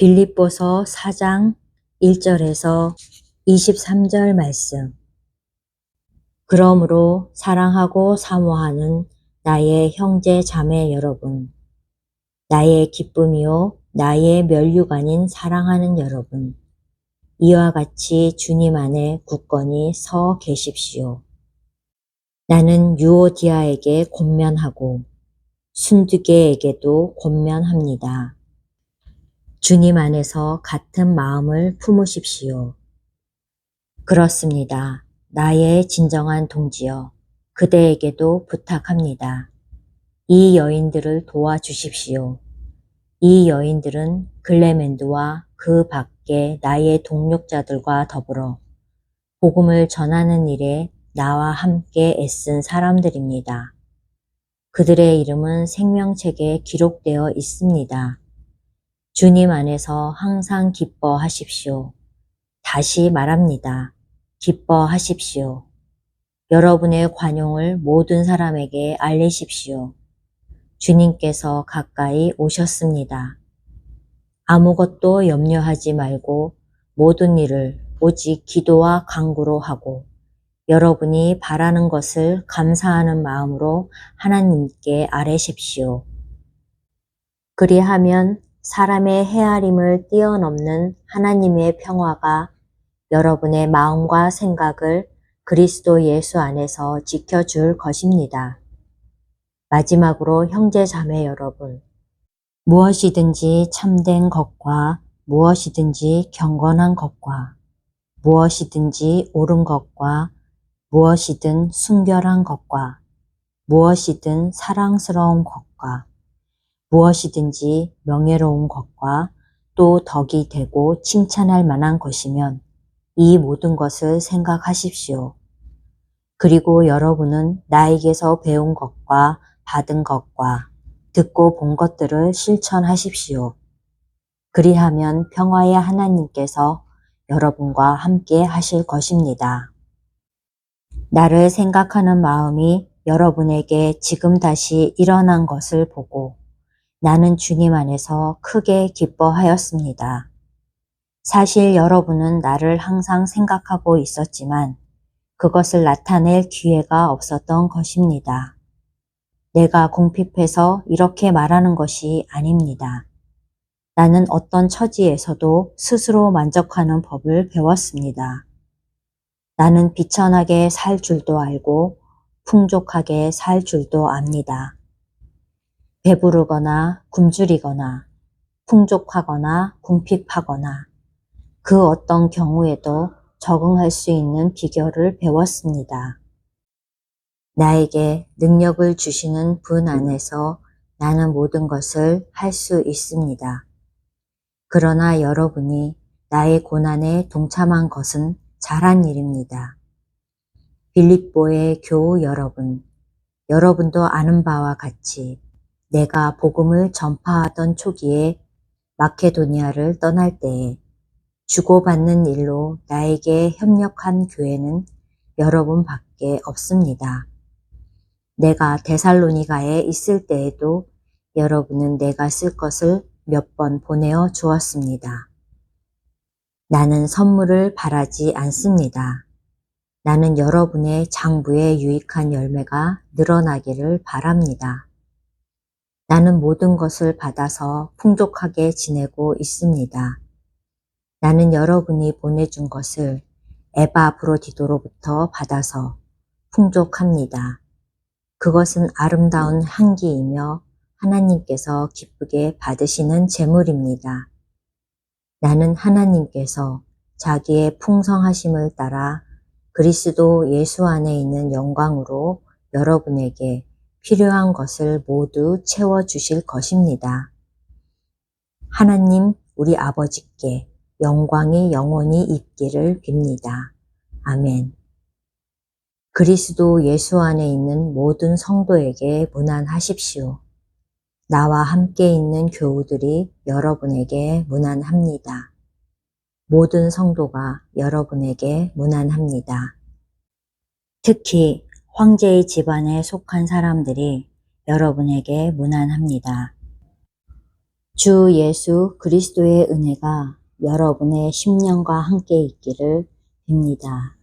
빌립보서 4장 1절에서 23절 말씀. 그러므로 사랑하고 사모하는 나의 형제 자매 여러분, 나의 기쁨이요, 나의 멸류관인 사랑하는 여러분, 이와 같이 주님 안에 굳건히 서 계십시오. 나는 유오디아에게 권면하고 순두계에게도 권면합니다. 주님 안에서 같은 마음을 품으십시오. 그렇습니다. 나의 진정한 동지여, 그대에게도 부탁합니다. 이 여인들을 도와주십시오. 이 여인들은 글레멘드와 그 밖에 나의 동력자들과 더불어 복음을 전하는 일에 나와 함께 애쓴 사람들입니다. 그들의 이름은 생명책에 기록되어 있습니다. 주님 안에서 항상 기뻐하십시오. 다시 말합니다. 기뻐하십시오. 여러분의 관용을 모든 사람에게 알리십시오. 주님께서 가까이 오셨습니다. 아무것도 염려하지 말고 모든 일을 오직 기도와 간구로 하고 여러분이 바라는 것을 감사하는 마음으로 하나님께 아뢰십시오. 그리하면 사람의 헤아림을 뛰어넘는 하나님의 평화가 여러분의 마음과 생각을 그리스도 예수 안에서 지켜줄 것입니다. 마지막으로 형제 자매 여러분, 무엇이든지 참된 것과 무엇이든지 경건한 것과 무엇이든지 옳은 것과 무엇이든 순결한 것과 무엇이든 사랑스러운 것과 무엇이든지 명예로운 것과 또 덕이 되고 칭찬할 만한 것이면 이 모든 것을 생각하십시오. 그리고 여러분은 나에게서 배운 것과 받은 것과 듣고 본 것들을 실천하십시오. 그리하면 평화의 하나님께서 여러분과 함께 하실 것입니다. 나를 생각하는 마음이 여러분에게 지금 다시 일어난 것을 보고 나는 주님 안에서 크게 기뻐하였습니다. 사실 여러분은 나를 항상 생각하고 있었지만 그것을 나타낼 기회가 없었던 것입니다. 내가 궁핍해서 이렇게 말하는 것이 아닙니다. 나는 어떤 처지에서도 스스로 만족하는 법을 배웠습니다. 나는 비천하게 살 줄도 알고 풍족하게 살 줄도 압니다. 배부르거나 굶주리거나 풍족하거나 궁핍하거나 그 어떤 경우에도 적응할 수 있는 비결을 배웠습니다. 나에게 능력을 주시는 분 안에서 나는 모든 것을 할 수 있습니다. 그러나 여러분이 나의 고난에 동참한 것은 잘한 일입니다. 빌립보의 교우 여러분, 여러분도 아는 바와 같이 내가 복음을 전파하던 초기에 마케도니아를 떠날 때에 주고받는 일로 나에게 협력한 교회는 여러분밖에 없습니다. 내가 데살로니가에 있을 때에도 여러분은 내가 쓸 것을 몇 번 보내어 주었습니다. 나는 선물을 바라지 않습니다. 나는 여러분의 장부에 유익한 열매가 늘어나기를 바랍니다. 나는 모든 것을 받아서 풍족하게 지내고 있습니다. 나는 여러분이 보내준 것을 에바 브로디도로부터 받아서 풍족합니다. 그것은 아름다운 향기이며 하나님께서 기쁘게 받으시는 재물입니다. 나는 하나님께서 자기의 풍성하심을 따라 그리스도 예수 안에 있는 영광으로 여러분에게 필요한 것을 모두 채워주실 것입니다. 하나님 우리 아버지께 영광이 영원히 있기를 빕니다. 아멘. 그리스도 예수 안에 있는 모든 성도에게 문안하십시오. 나와 함께 있는 교우들이 여러분에게 문안합니다. 모든 성도가 여러분에게 문안합니다. 특히 황제의 집안에 속한 사람들이 여러분에게 문안합니다. 주 예수 그리스도의 은혜가 여러분의 심령과 함께 있기를 빕니다.